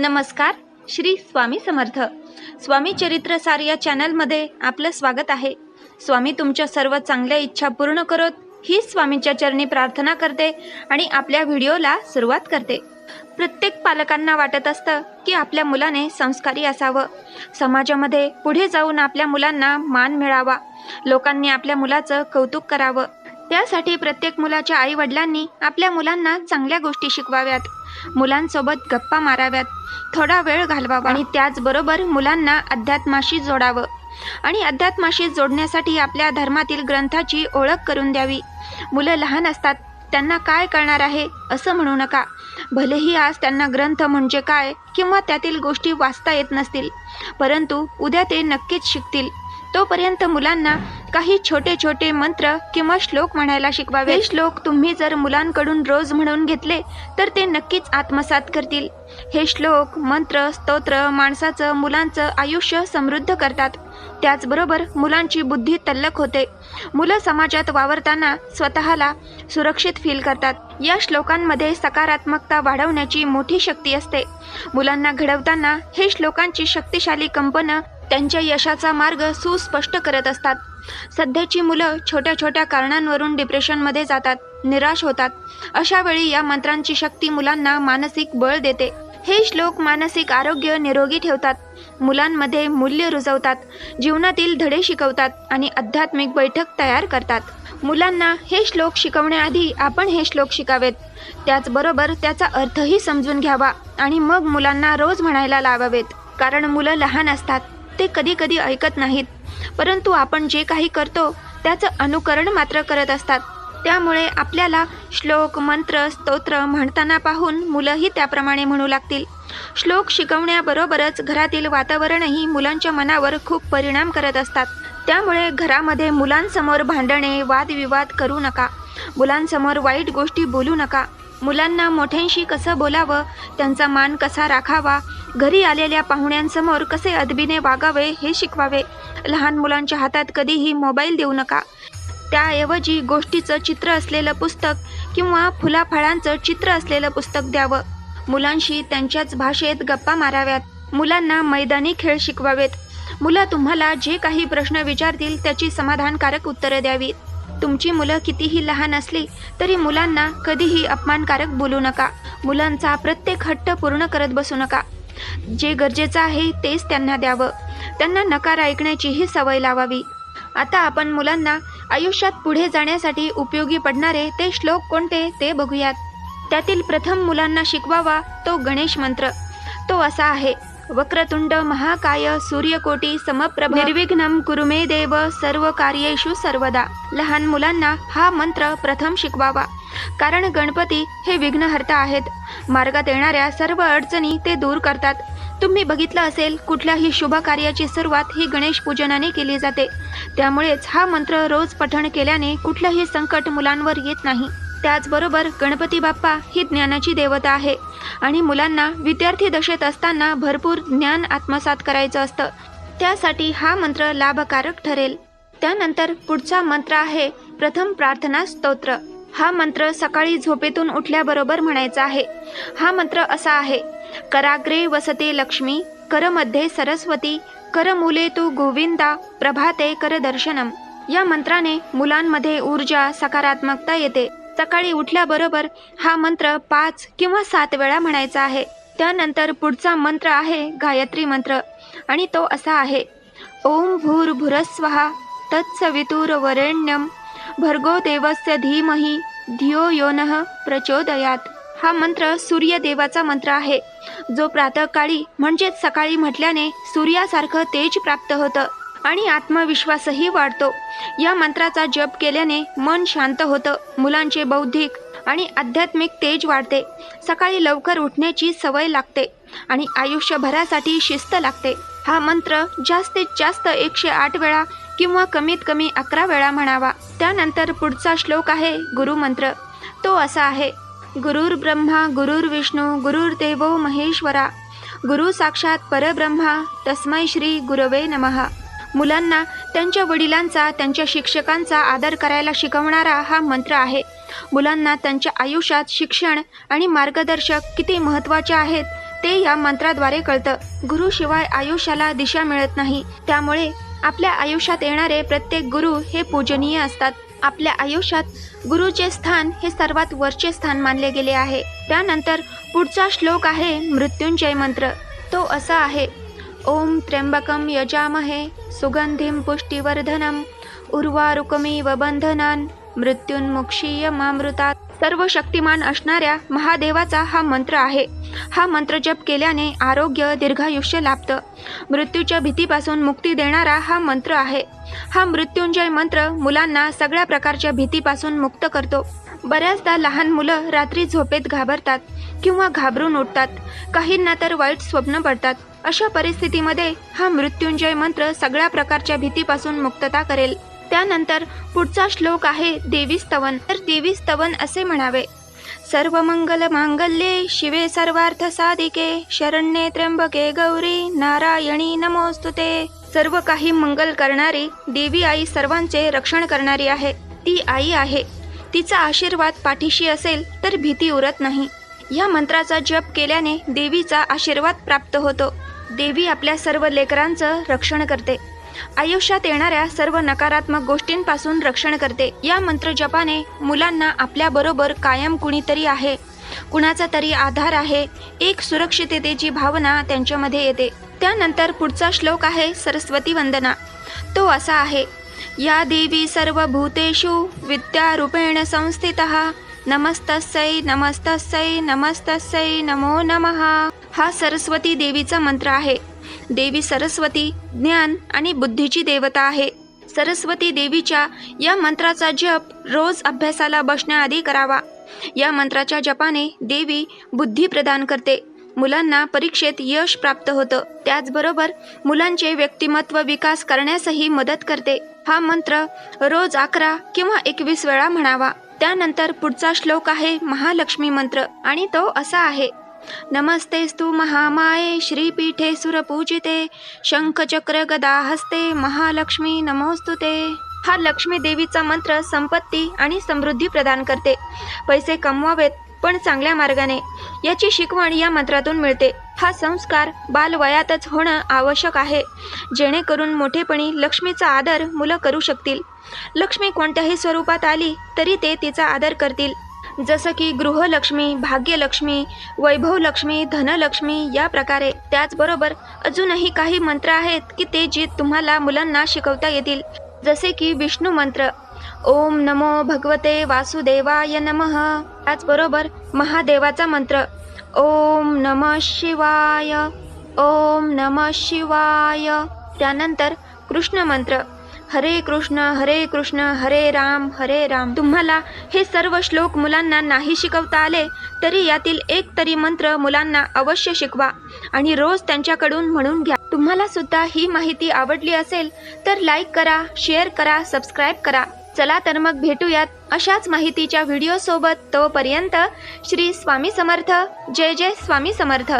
नमस्कार श्री स्वामी समर्थ. स्वामी चरित्र सार या चॅनलमध्ये आपलं स्वागत आहे. स्वामी तुमच्या सर्व चांगल्या इच्छा पूर्ण करत ही स्वामींच्या चरणी प्रार्थना करते आणि आपल्या व्हिडिओला सुरुवात करते. प्रत्येक पालकांना वाटत असतं की आपल्या मुलाने संस्कारी असावं. समाजामध्ये पुढे जाऊन आपल्या मुलांना मान मिळावा. लोकांनी आपल्या मुलाचं कौतुक करावं. त्यासाठी प्रत्येक मुलाच्या आई वडिलांनी आपल्या मुलांना चांगल्या गोष्टी शिकवाव्यात. मुलांसोबत गप्पा माराव्यात थोडा वेळ घालवावा आणि त्याचबरोबर मुलांना अध्यात्माशी जोडावं. आणि अध्यात्माशी जोडण्यासाठी आपल्या धर्मातील ग्रंथाची ओळख करून द्यावी. मुलं लहान असतात त्यांना काय कळणार आहे असं म्हणू नका. भलेही आज त्यांना ग्रंथ म्हणजे काय किंवा त्यातील गोष्टी वाचता येत नसतील परंतु उद्या ते नक्कीच शिकतील. तोपर्यंत मुलांना काही छोटे छोटे मंत्र किंवा श्लोक म्हणायला शिकवावे. हे श्लोक तुम्ही जर मुलांकडून रोज म्हणून घेतले तर ते नक्कीच आत्मसात करतील. हे श्लोक मंत्र स्तोत्र माणसाचं मुलांचं आयुष्य समृद्ध करतात. त्याचबरोबर मुलांची बुद्धी तल्लक होते. मुलं समाजात वावरताना स्वतःला सुरक्षित फील करतात. या श्लोकांमध्ये सकारात्मकता वाढवण्याची मोठी शक्ती असते. मुलांना घडवताना हे श्लोकांची शक्तिशाली कंपनं त्यांच्या यशाचा मार्ग सुस्पष्ट करत असतात. सध्याची मुलं छोट्या छोट्या कारणांवरून डिप्रेशनमध्ये जातात निराश होतात. अशा वेळी या मंत्रांची शक्ती मुलांना मानसिक बळ देते. हे श्लोक मानसिक आरोग्य निरोगी ठेवतात. मुलांमध्ये मूल्य रुजवतात जीवनातील धडे शिकवतात आणि आध्यात्मिक बैठक तयार करतात. मुलांना हे श्लोक शिकवण्याआधी आपण हे श्लोक शिकावेत. त्याचबरोबर त्याचा अर्थही समजून घ्यावा आणि मग मुलांना रोज म्हणायला लावावेत. कारण मुलं लहान असतात ते कधी कधी ऐकत नाहीत. परंतु आपण जे काही करतो त्याचं अनुकरण मात्र करत असतात. त्यामुळे आपल्याला श्लोक मंत्र स्तोत्र म्हणताना पाहून मुलंही त्याप्रमाणे म्हणू लागतील. श्लोक शिकवण्याबरोबरच घरातील वातावरणही मुलांच्या मनावर खूप परिणाम करत असतात. त्यामुळे घरामध्ये मुलांसमोर भांडणे वादविवाद करू नका. मुलांसमोर वाईट गोष्टी बोलू नका. मुलांना मोठ्यांशी कसं बोलावं त्यांचा मान कसा राखावा घरी आलेल्या पाहुण्यांसमोर कसे अदबीने वागावे हे शिकवावे. लहान मुलांच्या हातात कधीही मोबाईल देऊ नका. त्याऐवजी गोष्टीचं चित्र असलेलं पुस्तक किंवा फुलाफळांचं चित्र असलेलं पुस्तक द्यावं. मुलांशी त्यांच्याच भाषेत गप्पा माराव्यात. मुलांना मैदानी खेळ शिकवावेत. मुलं तुम्हाला जे काही प्रश्न विचारतील त्याची समाधानकारक उत्तरं द्यावीत. तुमची मुलं कितीही लहान असली तरी मुलांना कधीही अपमानकारक बोलू नका. मुलांचा प्रत्येक हट्ट पूर्ण करत बसू नका. जे गरजेचं आहे तेच त्यांना द्यावं. त्यांना नकार ऐकण्याचीही सवय लावावी. आता आपण मुलांना आयुष्यात पुढे जाण्यासाठी उपयोगी पडणारे ते श्लोक कोणते ते बघूयात. त्यातील प्रथम मुलांना शिकवावा तो गणेश मंत्र. तो असा आहे. वक्रतुंड महाकाय सूर्यकोटी समप्रभ निर्विघ्नम कुरुमे देव सर्व कार्येषु सर्वदा। लहान मुलांना हा मंत्र प्रथम शिकवावा. कारण गणपती हे विघ्नहर्ता आहेत. मार्गात येणाऱ्या सर्व अडचणी ते दूर करतात. तुम्ही बघितलं असेल कुठल्याही शुभ कार्याची सुरुवात ही गणेश पूजनाने केली जाते. त्यामुळेच हा मंत्र रोज पठण केल्याने कुठलंही संकट मुलांवर येत नाही. त्याचबरोबर गणपती बाप्पा ही ज्ञानाची देवता आहे. आणि मुलांना विद्यार्थी दशेत असताना भरपूर ज्ञान आत्मसात करायचं असतं. त्यासाठी हा मंत्र लाभकारक ठरेल. त्यानंतर पुढचा मंत्र आहे प्रथम प्रार्थना स्तोत्र. हा मंत्र सकाळी झोपेतून उठल्याबरोबर म्हणायचा आहे. हा मंत्र असा आहे कराग्रे वसते लक्ष्मी करमध्ये सरस्वती करमुले तू गोविंदा प्रभाते करदर्शनम या मंत्राने मुलांमध्ये ऊर्जा सकारात्मकता येते. सकाळी उठल्याबरोबर हा मंत्र पाच किंवा सात वेळा म्हणायचा आहे. त्यानंतर पुढचा मंत्र आहे गायत्री मंत्र. आणि तो असा आहे. ओम भूर्भुरस्वहा तत्सवितुर्वरेण्यम भर्गो देवस्य धीमही धियो योन प्रचोदयात. हा मंत्र सूर्यदेवाचा मंत्र आहे. जो प्रातःकाळी म्हणजेच सकाळी म्हटल्याने सूर्यासारखं तेज प्राप्त होतं आणि आत्मविश्वासही वाढतो. या मंत्राचा जप केल्याने मन शांत होतं मुलांचे बौद्धिक आणि आध्यात्मिक तेज वाढते. सकाळी लवकर उठण्याची सवय लागते आणि आयुष्यभरासाठी शिस्त लागते. हा मंत्र जास्तीत जास्त एकशे आठ वेळा किंवा कमीत कमी अकरा वेळा म्हणावा. त्यानंतर पुढचा श्लोक आहे गुरुमंत्र तो असा आहे. गुरुर ब्रह्मा गुरुर विष्णू गुरुर देवो महेश्वरा. गुरु साक्षात परब्रह्मा तस्मै श्री गुरवे नमः. मुलांना त्यांच्या वडिलांचा त्यांच्या शिक्षकांचा आदर करायला शिकवणारा हा मंत्र आहे. मुलांना त्यांच्या आयुष्यात शिक्षण आणि मार्गदर्शक किती महत्त्वाचे आहेत ते या मंत्राद्वारे कळतं. गुरुशिवाय आयुष्याला दिशा मिळत नाही. त्यामुळे आपल्या आयुष्यात येणारे प्रत्येक गुरु हे पूजनीय असतात. आपल्या आयुष्यात गुरुचे स्थान हे सर्वात वरचे स्थान मानले गेले आहे. त्यानंतर पुढचा श्लोक आहे मृत्युंजय मंत्र. तो असा आहे ओम त्र्यंबकम यजामहे सुगंधिम पुष्टिवर्धनम उर्वारुकमेव बंधनान मृत्युन्मुक्षीय मामृतात. सर्व शक्तिमान असणाऱ्या महादेवाचा हा मंत्र आहे. हा मंत्र जप केल्याने आरोग्य दीर्घायुष्य लाभतं. मृत्यूच्या भीतीपासून मुक्ती देणारा हा मंत्र आहे. हा मृत्युंजय मंत्र मुलांना सगळ्या प्रकारच्या भीतीपासून मुक्त करतो. बऱ्याचदा लहान मुलं रात्री झोपेत घाबरतात किंवा घाबरून उठतात. काहींना तर वाईट स्वप्न पडतात. अशा परिस्थितीमध्ये हा मृत्युंजय मंत्र सगळ्या प्रकारच्या भीतीपासून मुक्तता करेल. त्यानंतर पुढचा श्लोक आहे देवी स्तवन. तर देवी स्तवन असे म्हणावे सर्व मंगल मांगल्ये शिवे सर्वार्थ साधिके शरण्ये त्र्यंबके गौरी नारायणी नमोस्तुते सर्व काही मंगल करणारी देवी आई सर्वांचे रक्षण करणारी आहे. ती आई आहे. तिचा आशीर्वाद पाठीशी असेल तर भीती उरत नाही. या मंत्राचा जप केल्याने देवीचा आशीर्वाद प्राप्त होतो. देवी आपल्या सर्व लेकरांचं रक्षण करते. आयुष्यात येणाऱ्या सर्व नकारात्मक गोष्टींपासून रक्षण करते. या मंत्र जपाने मुलांना आपल्याबरोबर कायम कुणीतरी आहे. कुणाचा तरी आधार आहे. एक सुरक्षिततेची भावना त्यांच्यामध्ये येते. त्यानंतर पुढचा श्लोक आहे सरस्वती वंदना. तो असा आहे. या देवी सर्व भूतेषु विद्यारूपेण संस्थित. नमस्तस्यै नमस्तस्यै नमस्तस्यै नमो नमः. हा सरस्वती देवीचा मंत्र आहे. देवी सरस्वती ज्ञान आणि बुद्धीची देवता आहे. सरस्वती देवीच्या या मंत्राचा जप रोज अभ्यासाला बसण्याआधी करावा. या मंत्राच्या जपाने देवी बुद्धी प्रदान करते. मुलांना परीक्षेत यश प्राप्त होतं. त्याचबरोबर मुलांचे व्यक्तिमत्व विकास करण्यासही मदत करते. हा मंत्र रोज अकरा किंवा एकवीस वेळा म्हणावा. त्यानंतर पुढचा श्लोक आहे महालक्ष्मी मंत्र आणि तो असा आहे. नमस्तेस्तु महामाये श्रीपीठे सुरपूजिते शंखचक्र गदाहस्ते महालक्ष्मी नमोस्तुते हा लक्ष्मी देवीचा मंत्र संपत्ती आणि समृद्धी प्रदान करते. पैसे कमवावेत पण चांगल्या मार्गाने. याची शिकवण या मंत्रातून मिळते. हा संस्कार बालवयातच होणं आवश्यक आहे. जेणेकरून मोठेपणी लक्ष्मीचा आदर मुलं करू शकतील. लक्ष्मी कोणत्याही स्वरूपात आली तरी ते तिचा आदर करतील. जसं की गृहलक्ष्मी भाग्यलक्ष्मी वैभवलक्ष्मी धनलक्ष्मी या प्रकारे. त्याचबरोबर अजूनही काही मंत्र आहेत की ते जे तुम्हाला मुलांना शिकवता येतील. जसे की विष्णू मंत्र ओम नमो भगवते वासुदेवाय नमः. त्याचबरोबर महादेवाचा मंत्र ओम नम शिवाय ओम नम शिवाय. त्यानंतर कृष्ण मंत्र हरे कृष्ण हरे कृष्ण हरे राम हरे राम. तुम्हाला हे सर्व श्लोक मुलांना नाही शिकवता आले तरी यातील एक तरी मंत्र मुलांना अवश्य शिकवा आणि रोज त्यांच्याकडून म्हणून घ्या. तुम्हाला सुद्धा ही माहिती आवडली असेल तर लाईक करा शेअर करा सबस्क्राईब करा. चला तर मग भेटूयात अशाच माहितीच्या व्हिडिओसोबत तोपर्यंत श्री स्वामी समर्थ. जय जय स्वामी समर्थ.